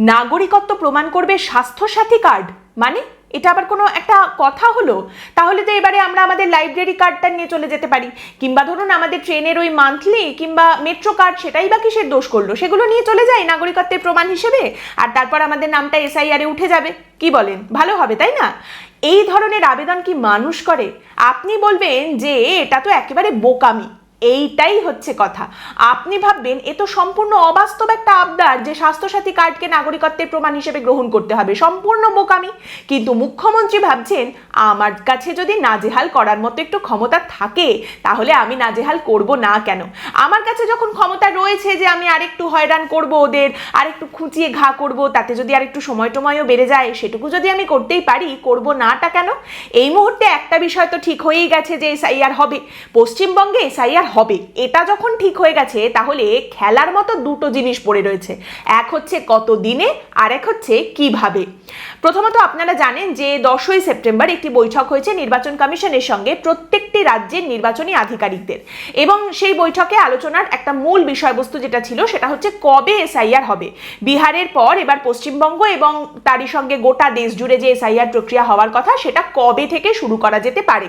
নাগরিকত্ব প্রমাণ করবে স্বাস্থ্যসাথী কার্ড। মানে এটা আবার কোনো একটা কথা হলো? তাহলে তো এবারে আমরা আমাদের লাইব্রেরি কার্ডটা নিয়ে চলে যেতে পারি। কিংবা ধরুন আমাদের ট্রেনের ওই মান্থলি কিংবা মেট্রো কার্ড সেটাই বা কিসের দোষ করল? সেগুলো নিয়ে চলে যায় নাগরিকত্বের প্রমাণ হিসেবে, আর তারপর আমাদের নামটা এসআইআরে উঠে যাবে। কি বলেন? ভালো হবে, তাই না? এই ধরনের আবেদন কি মানুষ করে? আপনি বলবেন যে, এটা তো একেবারে বোকামি। এইটাই হচ্ছে কথা। আপনি ভাববেন, এ তো সম্পূর্ণ অবাস্তব একটা আবদার যে স্বাস্থ্যসাথী কার্ডকে নাগরিকত্বের প্রমাণ হিসেবে গ্রহণ করতে হবে। সম্পূর্ণ বোকামি। কিন্তু মুখ্যমন্ত্রী ভাবছেন, আমার কাছে যদি নাজেহাল করার মতো একটু ক্ষমতা থাকে, তাহলে আমি নাজেহাল করব না কেন? আমার কাছে যখন ক্ষমতা রয়েছে যে আমি আরেকটু হয়রান করব ওদের, আরেকটু খুঁচিয়ে ঘা করব, তাতে যদি আরেকটু সময় টময়ও বেড়ে যায়, সেটুকু যদি আমি করতেই পারি, করব নাটা কেন? এই মুহূর্তে একটা বিষয় তো ঠিক হয়েই গেছে যে এসআইআর হবে। পশ্চিমবঙ্গে এসআইআর হবে। এটা যখন ঠিক হয়ে গেছে, তাহলে খেলার মতো দুটো জিনিস পড়ে রয়েছে। এক হচ্ছে কত দিনে আর এক হচ্ছে কীভাবে। প্রথমত আপনারা জানেন যে দশই সেপ্টেম্বর একটি বৈঠক হয়েছে নির্বাচন কমিশনের সঙ্গে প্রত্যেকটি রাজ্যের নির্বাচনী আধিকারিকদের। এবং সেই বৈঠকে আলোচনার একটা মূল বিষয়বস্তু যেটা ছিল, সেটা হচ্ছে কবে এসআইআর হবে। বিহারের পর এবার পশ্চিমবঙ্গ এবং তারই সঙ্গে গোটা দেশ জুড়ে যে এসআইআর প্রক্রিয়া হওয়ার কথা, সেটা কবে থেকে শুরু করা যেতে পারে?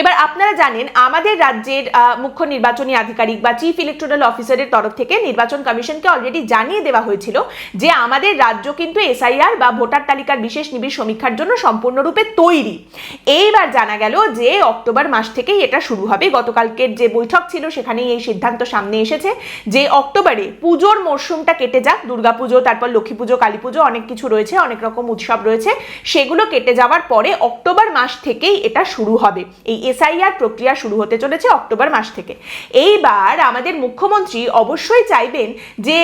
এবার আপনারা জানেন, আমাদের রাজ্যের মুখ্য নির্বাচনী আধিকারিক বা চিফ ইলেকটোরাল অফিসারের তরফ থেকে নির্বাচন কমিশনকে অলরেডি জানিয়ে দেওয়া হয়েছিল যে আমাদের রাজ্য কিন্তু এসআইআর বা ভোটার তালিকার বিশেষ নিবিড় সমীক্ষার জন্য সম্পূর্ণরূপে তৈরি। এইবার জানা গেল যে অক্টোবর মাস থেকেই এটা শুরু হবে। গতকালকের যে বৈঠক ছিল, সেখানেই এই সিদ্ধান্ত সামনে এসেছে যে অক্টোবরে পুজোর মরশুমটা কেটে যাক। দুর্গাপুজো তারপর লক্ষ্মী পুজো, কালী পুজো অনেক কিছু রয়েছে, অনেক রকম উৎসব রয়েছে। সেগুলো কেটে যাওয়ার পরে অক্টোবর মাস থেকেই এটা শুরু হবে। এই এসআইআর প্রক্রিয়া শুরু হতে চলেছে অক্টোবর মাস থেকে। এইবার আমাদের মুখ্যমন্ত্রী অবশ্যই চাইবেন যে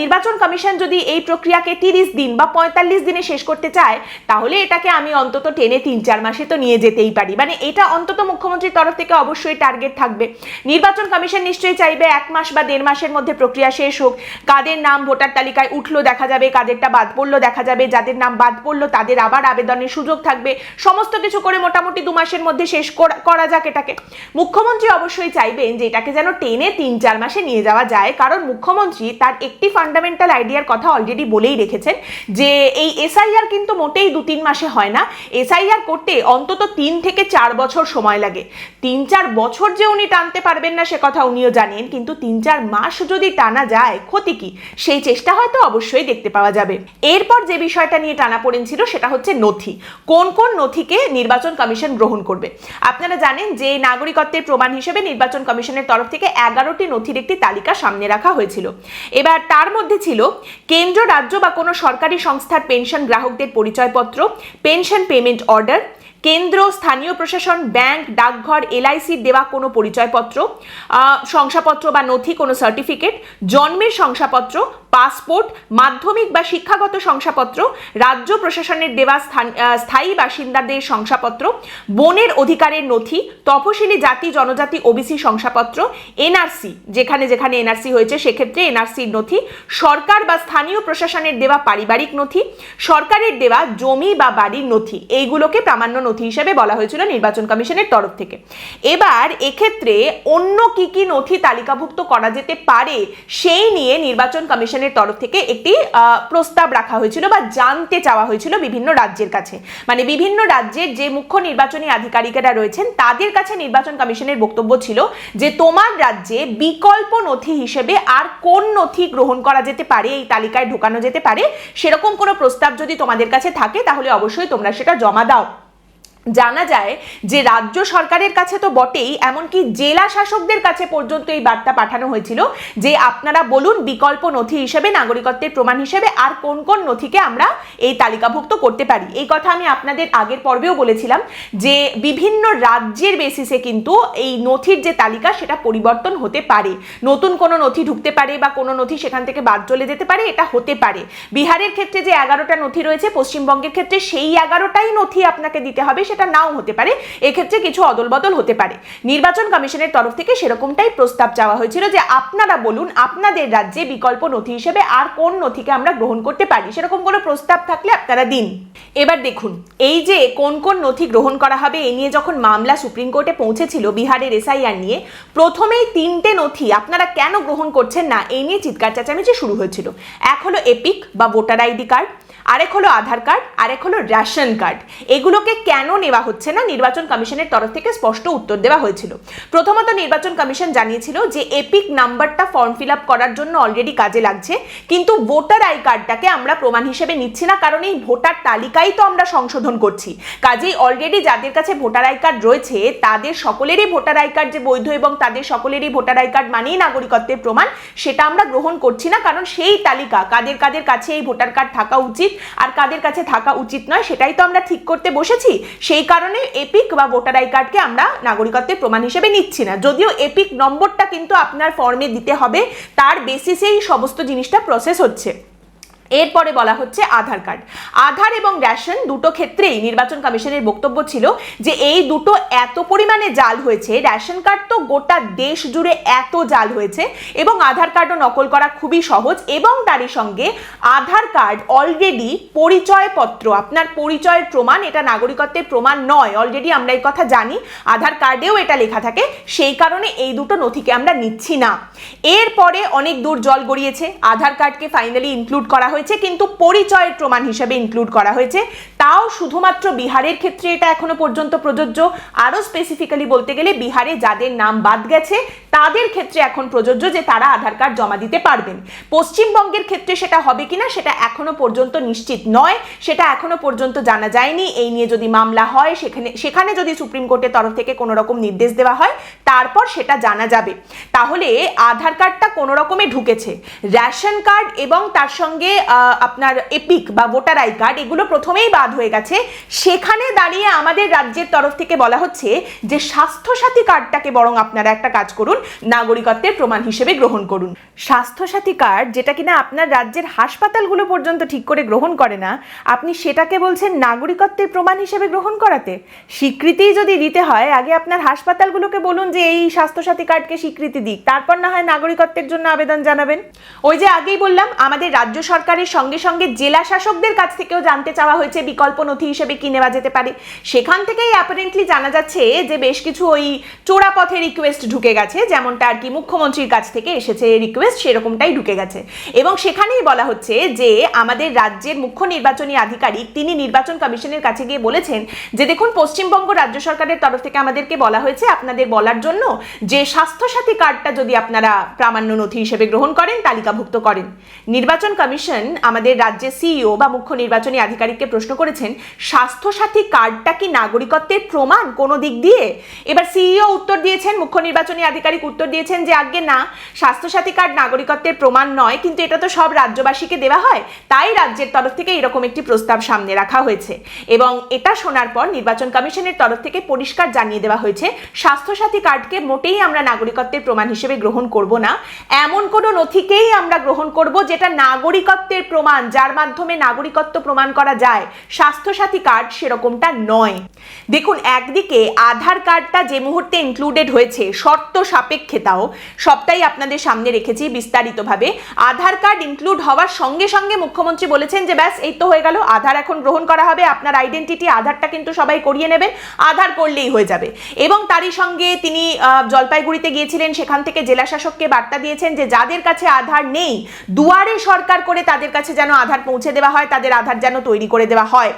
নির্বাচন কমিশন যদি এই প্রক্রিয়াকে তিরিশ দিন বা পঁয়তাল্লিশ দিনে শেষ করতে চায়, তাহলে এটাকে আমি অন্তত টেনে তিন চার মাসে তো নিয়ে যেতেই পারি। মানে এটা অন্তত মুখ্যমন্ত্রীর তরফ থেকে অবশ্যই টার্গেট থাকবে। নির্বাচন কমিশন নিশ্চয়ই চাইবে এক মাস বা দেড় মাসের মধ্যে প্রক্রিয়া শেষ হোক। কাদের নাম ভোটার তালিকায় উঠল দেখা যাবে, কাদেরটা বাদ পড়ল দেখা যাবে, যাদের নাম বাদ পড়ল তাদের আবার আবেদনের সুযোগ থাকবে। সমস্ত কিছু করে মোটামুটি দু মাসের মধ্যে শেষ করা- যাক এটাকে। মুখ্যমন্ত্রী অবশ্যই চাইবেন যে এটাকে যেন টেনে তিন চার মাসে নিয়ে যাওয়া যায়, কারণ মুখ্যমন্ত্রী তার একটি ফান্ডামেন্টাল আইডিয়ার কথা অলরেডি বলেই রেখেছেন যে এই এসআইআর কিন্তু মোটেই দু তিন মাসে হয় না। এসআইআর করতে অন্তত তিন থেকে চার বছর সময় লাগে। তিন চার বছর যে উনি টানতে পারবেন না সে কথা উনিও জানেন, কিন্তু তিন চার মাস যদি টানা যায়, ক্ষতি কি? সেই চেষ্টা হয়তো অবশ্যই দেখতে পাওয়া যাবে। এরপর যে বিষয়টা নিয়ে টানা ছিল সেটা হচ্ছে নথি। কোন কোন নথিকে নির্বাচন কমিশন গ্রহণ করবে? আপনারা জানেন যে নাগরিকত্বের প্রমাণ হিসেবে নির্বাচন কমিশনের তরফ থেকে এগারোটি নথির একটি তালিকা সামনে রাখা হয়েছিল। এবার তার মধ্যে ছিল কেন্দ্র, রাজ্য বা কোনো সরকারি সংস্থার পেনশন গ্রাহকদের পরিচয়পত্র, পেনশন পেমেন্ট অর্ডার কেন্দ্র, স্থানীয় প্রশাসন, ব্যাংক, ডাকঘর এলআইসির দেওয়া কোনো পরিচয়পত্র শংসাপত্র বা নথি কোনো সার্টিফিকেট, জন্মের শংসাপত্র, পাসপোর্ট, মাধ্যমিক বা শিক্ষাগত শংসাপত্র, রাজ্য প্রশাসনের দেওয়া স্থায়ী বাসিন্দাদের শংসাপত্র, বনের অধিকারের নথি তপশিলি জাতি, জনজাতি, ওবিসি শংসাপত্র, এনআরসি, যেখানে যেখানে এনআরসি হয়েছে, সেক্ষেত্রে এনআরসির নথি, সরকার বা স্থানীয় প্রশাসনের দেওয়া পারিবারিক নথি, সরকারের দেওয়া জমি বা বাড়ির নথি, এইগুলোকে প্রামাণ্য নথি হিসেবে বলা হয়েছিল নির্বাচন কমিশনের তরফ থেকে। এবার এক্ষেত্রে অন্য কি কি নথি তালিকাভুক্ত করা যেতে পারে সেই নিয়ে নির্বাচন কমিশনের তরফ থেকে একটি প্রস্তাব রাখা হয়েছিল বা জানতে চাওয়া হয়েছিল বিভিন্ন রাজ্যের কাছে। মানে বিভিন্ন রাজ্যের যে মুখ্য নির্বাচনী আধিকারিকেরা রয়েছেন, তাদের কাছে নির্বাচন কমিশনের বক্তব্য ছিল যে তোমার রাজ্যে বিকল্প নথি হিসেবে আর কোন নথি গ্রহণ করা যেতে পারে, এই তালিকায় ঢোকানো যেতে পারে, সেরকম কোনো প্রস্তাব যদি তোমাদের কাছে থাকে, তাহলে অবশ্যই তোমরা সেটা জমা দাও। জানা যায় যে রাজ্য সরকারের কাছে তো বটেই, এমনকি জেলা শাসকদের কাছে পর্যন্ত এই বার্তা পাঠানো হয়েছিল যে আপনারা বলুন বিকল্প নথি হিসেবে, নাগরিকত্বের প্রমাণ হিসেবে, আর কোন কোন নথিকে আমরা এই তালিকাভুক্ত করতে পারি। এই কথা আমি আপনাদের আগের পর্বেও বলেছিলাম যে বিভিন্ন রাজ্যের বেসিসে কিন্তু এই নথির যে তালিকা, সেটা পরিবর্তন হতে পারে। নতুন কোনো নথি ঢুকতে পারে বা কোনো নথি সেখান থেকে বাদ চলে যেতে পারে, এটা হতে পারে। বিহারের ক্ষেত্রে যে এগারোটা নথি রয়েছে, পশ্চিমবঙ্গের ক্ষেত্রে সেই এগারোটাই নথি আপনাকে দিতে হবে সেটা নাও হতে পারে, এক্ষেত্রে কিছু অদল বদল হতে পারে। নির্বাচন কমিশনের তরফ থেকে সেরকমটাই প্রস্তাব চাওয়া হয়েছিল যে আপনারা বলুন, আপনাদের রাজ্যে বিকল্প নথি হিসেবে আর কোন নথিকে আমরা গ্রহণ করতে পারি? সেরকম কোনো প্রস্তাব থাকলে আপনারা দিন। এবার দেখুন, এই যে কোন কোন নথি গ্রহণ করা হবে, এ নিয়ে যখন মামলা সুপ্রিম কোর্টে পৌঁছেছিল বিহারের এসআইআর নিয়ে, প্রথমেই তিনটে নথি আপনারা কেন গ্রহণ করছেন না এই নিয়ে চিৎকার চেঁচামেচি শুরু হয়েছিল। এক হলো এপিক বা ভোটার আইডি কার্ড, আরেক হলো আধার কার্ড, আরেক হলো রেশন কার্ড। এগুলোকে কেন নেওয়া হচ্ছে না, নির্বাচন কমিশনের তরফ থেকে স্পষ্ট উত্তর দেওয়া হয়েছিল। প্রথমত নির্বাচন কমিশন জানিয়েছিল যে এপিক নাম্বারটা ফর্ম ফিল করার জন্য অলরেডি কাজে লাগছে, কিন্তু ভোটার আই কার্ডটাকে আমরা প্রমাণ হিসেবে নিচ্ছি না, কারণ এই ভোটার তালিকাই তো আমরা সংশোধন করছি। কাজেই অলরেডি যাদের কাছে ভোটার আই কার্ড রয়েছে, তাদের সকলেরই ভোটার আই কার্ড যে বৈধ এবং তাদের সকলেরই ভোটার আই কার্ড মানেই নাগরিকত্বের প্রমাণ, সেটা আমরা গ্রহণ করছি না, কারণ সেই তালিকা কাদের কাদের কাছে এই ভোটার কার্ড থাকা উচিত আর কাদের কাছে থাকা উচিত নয়, সেটাই তো আমরা ঠিক করতে বসেছি। সেই কারণে এপিক বা ভোটার আই কার্ডকে আমরা নাগরিকত্বের প্রমাণ হিসেবে নিচ্ছি না। যদিও এপিক নম্বরটা কিন্তু আপনার ফর্মে দিতে হবে, তার বেসিসেই সমস্ত জিনিসটা প্রসেস হচ্ছে। এরপরে বলা হচ্ছে আধার কার্ড। আধার এবং রেশন দুটো ক্ষেত্রেই নির্বাচন কমিশনের বক্তব্য ছিল যে এই দুটো এত পরিমাণে জাল হয়েছে, রেশন কার্ড তো গোটা দেশ জুড়ে এত জাল হয়েছে এবং আধার কার্ডও নকল করা খুবই সহজ এবং তারই সঙ্গে আধার কার্ড অলরেডি পরিচয়পত্র, আপনার পরিচয়ের প্রমাণ, এটা নাগরিকত্বের প্রমাণ নয় অলরেডি আমরা এই কথা জানি, আধার কার্ডেও এটা লেখা থাকে, সেই কারণে এই দুটো নথিকে আমরা নিচ্ছি না। এরপরে অনেক দূর জল গড়িয়েছে, আধার কার্ডকে ফাইনালি ইনক্লুড করা হয়েছে, কিন্তু পরিচয়ের প্রমাণ হিসেবে ইনক্লুড করা হয়েছে। তাও শুধুমাত্র বিহারের ক্ষেত্রে এটা এখনও পর্যন্ত প্রযোজ্য। আরও স্পেসিফিক্যালি বলতে গেলে বিহারে যাদের নাম বাদ গেছে, তাদের ক্ষেত্রে এখন প্রযোজ্য যে তারা আধার কার্ড জমা দিতে পারবেন। পশ্চিমবঙ্গের ক্ষেত্রে সেটা হবে কিনা, সেটা এখনও পর্যন্ত নিশ্চিত নয়। সেটা এখনও পর্যন্ত জানা যায়নি। এই নিয়ে যদি মামলা হয়, সেখানে সেখানে যদি সুপ্রিম কোর্টের তরফ থেকে কোনো রকম নির্দেশ দেওয়া হয়, তারপর সেটা জানা যাবে। তাহলে আধার কার্ডটা কোনো রকমে ঢুকেছে। রেশন কার্ড এবং তার সঙ্গে আপনার এপিক বা ভোটার আই কার্ড এগুলো প্রথমেই বাদ হয়ে গেছে। সেখানে দাঁড়িয়ে আমাদের রাজ্যের তরফ থেকে বলা হচ্ছে যে, স্বাস্থ্যসাথী কার্ডটাকে বরং আপনারা একটা কাজ করুন, নাগরিকত্বের প্রমাণ হিসেবে গ্রহণ করুন। স্বাস্থ্যসাথী কার্ড যেটা কিনা আপনার রাজ্যের হাসপাতালগুলো পর্যন্ত ঠিক করে গ্রহণ করে না, আপনি সেটাকে বলছেন নাগরিকত্বের প্রমাণ হিসেবে গ্রহণ করাতে। স্বীকৃতি যদি দিতে হয়, আগে আপনার হাসপাতালগুলোকে বলুন যে, এই স্বাস্থ্যসাথী কার্ডকে স্বীকৃতি দিক, তারপর না হয় নাগরিকত্বের জন্য আবেদন জানাবেন। ওই যে আগেই বললাম, আমাদের রাজ্য সরকারের সঙ্গে সঙ্গে জেলা শাসকদের কাছ থেকেও জানতে চাওয়া হয়েছে বিকল্প নথি হিসেবে কি নেওয়া যেতে পারে। সেখান থেকেই অ্যাপারেন্টলি জানা যাচ্ছে যে বেশ কিছু ওই চোরা পথে রিকোয়েস্ট ঢুকে গেছে, যেমনটা আর কি মুখ্যমন্ত্রীর কাছ থেকে এসেছে রিকোয়েস্ট সেরকমটাই ঢুকে গেছে। এবং সেখানেই বলা হচ্ছে যে আমাদের রাজ্যের মুখ্য নির্বাচনী আধিকারিক তিনি নির্বাচন কমিশনের কাছে গিয়ে বলেছেন যে দেখুন, পশ্চিমবঙ্গ রাজ্য সরকারের তরফ থেকে আমাদেরকে বলা হয়েছে আপনাদের বলার জন্য যে স্বাস্থ্যসাথী কার্ডটা যদি আপনারা প্রামাণ্য নথি হিসেবে গ্রহণ করেন, তালিকাভুক্ত করেন। নির্বাচন কমিশন আমাদের রাজ্যের সিইও বা মুখ্য নির্বাচনী আধিকারিককে প্রশ্ন করেছেন, স্বাস্থ্যসাথী কার্ডটা কি নাগরিকত্বের প্রমাণ কোনো দিক দিয়ে? এবার সিইও উত্তর দিয়েছেন, মুখ্য নির্বাচনী আধিকারিক উত্তর দিয়েছেন যে আগে না, স্বাস্থ্যসাথী কার্ড নাগরিকত্বের প্রমাণ নয়, কিন্তু এটা তো সব রাজ্যবাসীকে দেওয়া হয়, তাই রাজ্যের তরফ থেকে এরকম একটি প্রস্তাব সামনে রাখা হয়েছে। এবং এটা শোনার পর নির্বাচন কমিশনের তরফ থেকে পরিষ্কার জানিয়ে দেওয়া হয়েছে, স্বাস্থ্যসাথী কার্ডকে মোটেই আমরা নাগরিকত্বের প্রমাণ হিসেবে গ্রহণ করব না, এমন কোনো নথিকেই আমরা গ্রহণ করব যেটা নাগরিকত্বের প্রমাণ, যার মাধ্যমে নাগরিকত্ব প্রমাণ করা যায়, স্বাস্থ্যসাথী কার্ড সেরকমটা নয়। দেখুন, একদিকে আধার কার্ডটা যে মুহূর্তে ইনক্লুডেড হয়েছে, শর্ত সাপেক্ষে তাও সবটাই আপনাদের সামনে রেখেছি বিস্তারিতভাবে। আধার কার্ড ইনক্লুড হওয়ার সঙ্গে সঙ্গে মুখ্যমন্ত্রী বলেছেন যে, ব্যাস, এই তো হয়ে গেল, আধার এখন গ্রহণ করা হবে, আপনার আইডেন্টিটি আধারটা কিন্তু সবাই করিয়ে নেবেন, আধার করলেই হয়ে যাবে। এবং তারই সঙ্গে তিনি জলপাইগুড়িতে গিয়েছিলেন, সেখান থেকে জেলা শাসককে বার্তা দিয়েছেন যে, যাদের কাছে আধার নেই, দুয়ারে সরকার করে তাদের কাছে যেন আধার পৌঁছে দেওয়া হয়, তাদের আধার যেন তৈরি করে দেওয়া হয়।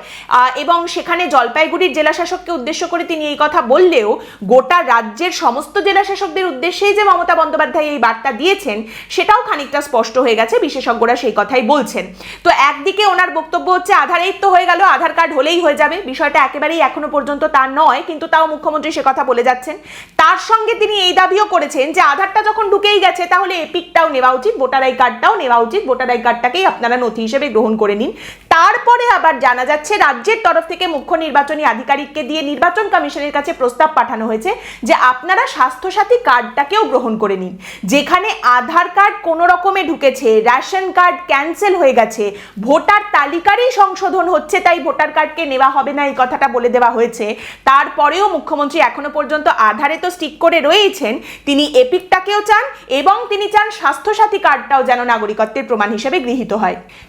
এবং সেখানে জলপাইগুড়ির জেলা শাসককে উদ্দেশ্য করে তিনি এই কথা বললেও গোটা রাজ্যের সমস্ত জেলা শাসকদের উদ্দেশ্যেই যে মমতা বন্দ্যোপাধ্যায় এই বার্তা দিয়েছেন, সেটাও খানিকটা স্পষ্ট হয়ে গেছে, বিশেষজ্ঞরা সেই কথাই বলছেন। তো একদিকে ওনার বক্তব্য হচ্ছে আধার এই তো হয়ে গেল, আধার কার্ড হলেই হয়ে যাবে। বিষয়টা একেবারেই এখনও পর্যন্ত তার নয়, কিন্তু তাও মুখ্যমন্ত্রী সে কথা বলে যাচ্ছেন। তার সঙ্গে তিনি এই দাবিও করেছেন যে, আধারটা যখন ঢুকেই গেছে, তাহলে এপিকটাও নেওয়া উচিত, ভোটার আই কার্ডটাও নেওয়া উচিত, ভোটার আই কার্ডটাকেই আপনারা নথি হিসেবে গ্রহণ করে নিন। তারপরে আবার জানা যাচ্ছে, রাজ্যের তরফ থেকে মুখ্য নির্বাচনী আধিকারিককে দিয়ে নির্বাচন কমিশনের কাছে প্রস্তাব পাঠানো হয়েছে যে আপনারা স্বাস্থ্যসাথী কার্ডটাকেও গ্রহণ করে নিন। যেখানে আধার কার্ড কোনো রকমে ঢুকেছে, রেশন কার্ড ক্যান্সেল হয়ে গেছে, ভোটার তালিকারই সংশোধন হচ্ছে, তাই ভোটার কার্ডকে নেওয়া হবে না, এই কথাটা বলে দেওয়া হয়েছে। তারপরেও মুখ্যমন্ত্রী এখনও পর্যন্ত আধারে তো স্টিক করে রয়েছেন, তিনি এপিকটাকেও চান এবং তিনি চান স্বাস্থ্যসাথী কার্ডটাও যেন নাগরিকত্বের প্রমাণ হিসেবে গৃহীত হয়।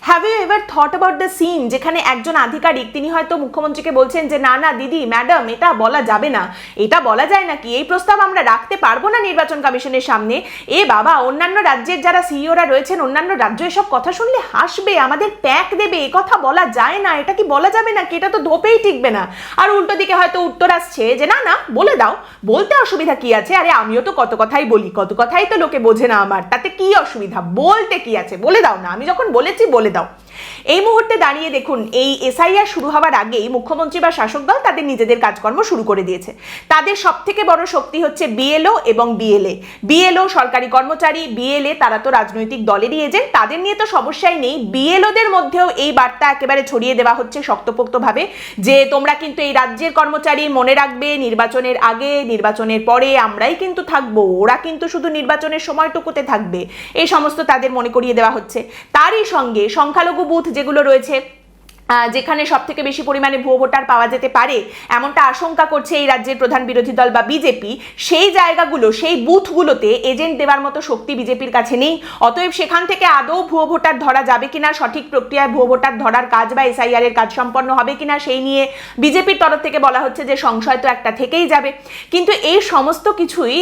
Have you ever thought about the scene যেখানে একজন আধিকারিক, তিনি হয়তো মুখ্যমন্ত্রীকে বলছেন যে, না না, দিদি ম্যাডাম এটা বলা যাবে না। এটা বলা যায় নাকি? এই প্রস্তাব আমরা রাখতে পারব না নির্বাচন কমিশনের সামনে। এ বাবা, অন্যান্য রাজ্যের যারা সিইওরা রয়েছেন, অন্যান্য রাজ্য এসব কথা শুনলে হাসবে, আমাদের প্যাক দেবে, এ কথা বলা যায় না। এটা কি বলা যাবে নাকি? এটা তো ধোপেই টিকবে না। আর উল্টো দিকে হয়তো উত্তর আসছে যে, না না, বলে দাও। বলতে অসুবিধা কি আছে? আরে, আমিও তো কত কথাই বলি, কত কথাই তো লোকে বোঝে না আমার। তাতে কি অসুবিধা? বলতে কি আছে? বলে দাও না। আমি যখন বলেছি বলে দাও। এই মুহূর্তে দাঁড়িয়ে দেখুন, এই এসআইআর শুরু হওয়ার আগেই মুখ্যমন্ত্রী বা শাসক দল তাদের নিজেদের কাজকর্ম শুরু করে দিয়েছে। তাদের সব থেকে বড় শক্তি হচ্ছে বিএলও এবং বিএলএ। বিএলও সরকারি কর্মচারী, বিএলএ তারা তো রাজনৈতিক দলেরই এজেন্ট তাদের নিয়ে তো সমস্যাই নেই। বিএলওদের মধ্যেও এই বার্তা একেবারে ছড়িয়ে দেওয়া হচ্ছে শক্তপোক্তভাবে যে তোমরা কিন্তু এই রাজ্যের কর্মচারী মনে রাখবে, নির্বাচনের আগে, নির্বাচনের পরে আমরাই কিন্তু থাকব। ওরা কিন্তু শুধু নির্বাচনের সময়টুকুতে থাকবে। এই সমস্ত তাদের মনে করিয়ে দেওয়া হচ্ছে। তারই সঙ্গে সংখ্যালঘু বুথ যেগুলো রয়েছে যেখানে সব থেকে বেশি পরিমাণে ভুয়ো ভোটার পাওয়া যেতে পারে, এমনটা আশঙ্কা করছে এই রাজ্যের প্রধান বিরোধী দল বা বিজেপি সেই জায়গাগুলো, সেই বুথগুলোতে এজেন্ট দেওয়ার মতো শক্তি বিজেপির কাছে নেই। অতএব সেখান থেকে আদৌ ভুয়ো ভোটার ধরা যাবে কিনা, সঠিক প্রক্রিয়ায় ভুয়ো ভোটার ধরার কাজ বা এসআইআর এর কাজ সম্পন্ন হবে কিনা, সেই নিয়ে বিজেপির তরফ থেকে বলা হচ্ছে যে সংশয় তো একটা থেকেই যাবে। কিন্তু এই সমস্ত কিছুই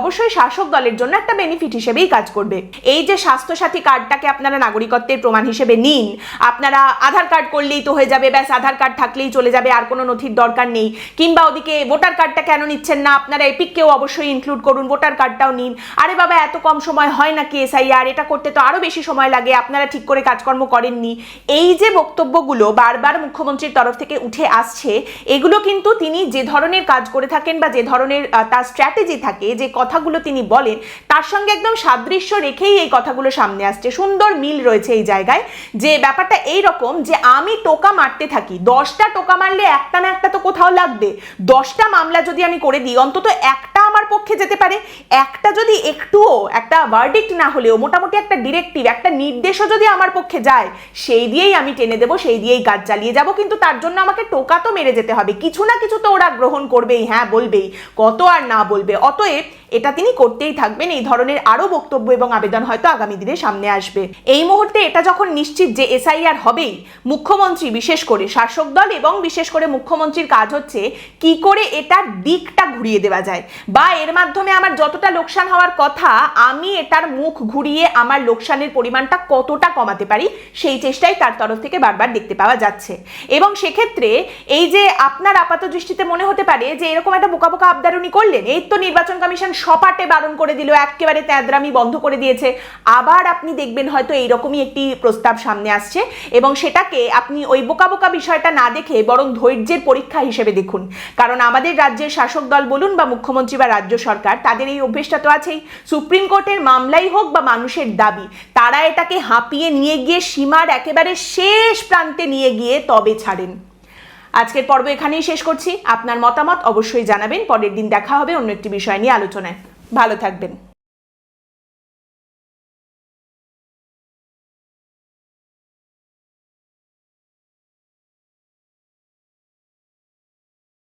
অবশ্যই শাসক দলের জন্য একটা বেনিফিট হিসেবেই কাজ করবে। এই যে স্বাস্থ্যসাথী কার্ডটাকে আপনারা নাগরিকত্বের প্রমাণ হিসেবে নিন, আপনারা আধার কার্ড করলেই তো হয়ে যাবে। ব্যাস, আধার কার্ড থাকলেই চলে যাবে, আর কোনো নথির দরকার নেই। কিংবা ওদিকে ভোটার কার্ডটা কেন নিচ্ছেন না? আপনারা এপিককেও অবশ্যই ইনক্লুড করুন, ভোটার কার্ডটাও নিন। আরে বাবা, এত কম সময় হয় নাকি এসআইআর? এটা করতে তো আরও বেশি সময় লাগে। আপনারা ঠিক করে কাজকর্ম করেননি। এই যে বক্তব্যগুলো বারবার মুখ্যমন্ত্রীর তরফ থেকে উঠে আসছে, এগুলো কিন্তু তিনি যে ধরনের কাজ করে থাকেন বা যে ধরনের তার স্ট্র্যাটেজি থাকে, যে কথাগুলো তিনি বলেন, তার সঙ্গে একদম সাদৃশ্য রেখেই এই কথাগুলো সামনে আসছে। সুন্দর মিল রয়েছে এই জায়গায়। যে ব্যাপারটা এই রকম যে আমি টোকা মারতে থাকি। দশটা টোকা মারলে একটা না একটা তো কোথাও লাগবে। দশটা মামলা যদি আমি করে দিই, অন্তত একটা আমার পক্ষে যেতে পারে। একটা যদি একটুও, একটা ভার্ডিক্ট না হলেও, মোটামুটি একটা ডিরেক্টিভ একটা নির্দেশও যদি আমার পক্ষে যায়, সেই দিয়েই আমি টেনে দেবো, সেই দিয়েই কাজ চালিয়ে যাব। কিন্তু তার জন্য আমাকে টোকা তো মেরে যেতে হবে। কিছু না কিছু তো ওরা গ্রহণ করবেই হ্যাঁ বলবেই। কত আর না বলবে। অতএব এটা তিনি করতেই থাকবেন। এই ধরনের আরও বক্তব্য এবং আবেদন হয়তো আগামী দিনে সামনে আসবে। এই মুহূর্তে এটা যখন নিশ্চিত যে এসআইআর হবেই, মুখ্যমন্ত্রী বিশেষ করে শাসক দল এবং বিশেষ করে মুখ্যমন্ত্রীর কাজ হচ্ছে কি করে এটার দিকটা ঘুরিয়ে দেওয়া যায়। বা এর মাধ্যমে আমার যতটা লোকসান হওয়ার কথা, আমি এটার মুখ ঘুরিয়ে আমার লোকসানের পরিমাণটা কতটা কমাতে পারি, সেই চেষ্টাই তার তরফ থেকে বারবার দেখতে পাওয়া যাচ্ছে। এবং সেক্ষেত্রে এই যে আপনার আপাত দৃষ্টিতে মনে হতে পারে যে এরকম একটা বোকা বোকা আবদারুনি করলেন, এই তো নির্বাচন কমিশন সপাটে বারণ করে দিল, একেবারে ত্যাদ্রামি বন্ধ করে দিয়েছে। আবার আপনি দেখবেন হয়তো এইরকমই একটি প্রস্তাব সামনে আসছে এবং সেটাকে আপনি ওই বোকা বোকা বিষয়টা না দেখে বরং ধৈর্যের পরীক্ষা হিসেবে দেখুন। কারণ আমাদের রাজ্যের শাসক দল বলুন বা মুখ্যমন্ত্রী বা রাজ্য সরকার, তাদের এই অভ্যেসটা তো আছেই। সুপ্রিম কোর্টের মামলাই হোক বা মানুষের দাবি, তারা এটাকে হাঁপিয়ে নিয়ে গিয়ে সীমার একেবারে শেষ প্রান্তে নিয়ে গিয়ে তবে ছাড়েন। আজকের পর্ব এখানেই শেষ করছি। আপনার মতামত অবশ্যই জানাবেন। পরের দিন দেখা হবে অন্য একটি বিষয় নিয়ে আলোচনায়। ভালো থাকবেন।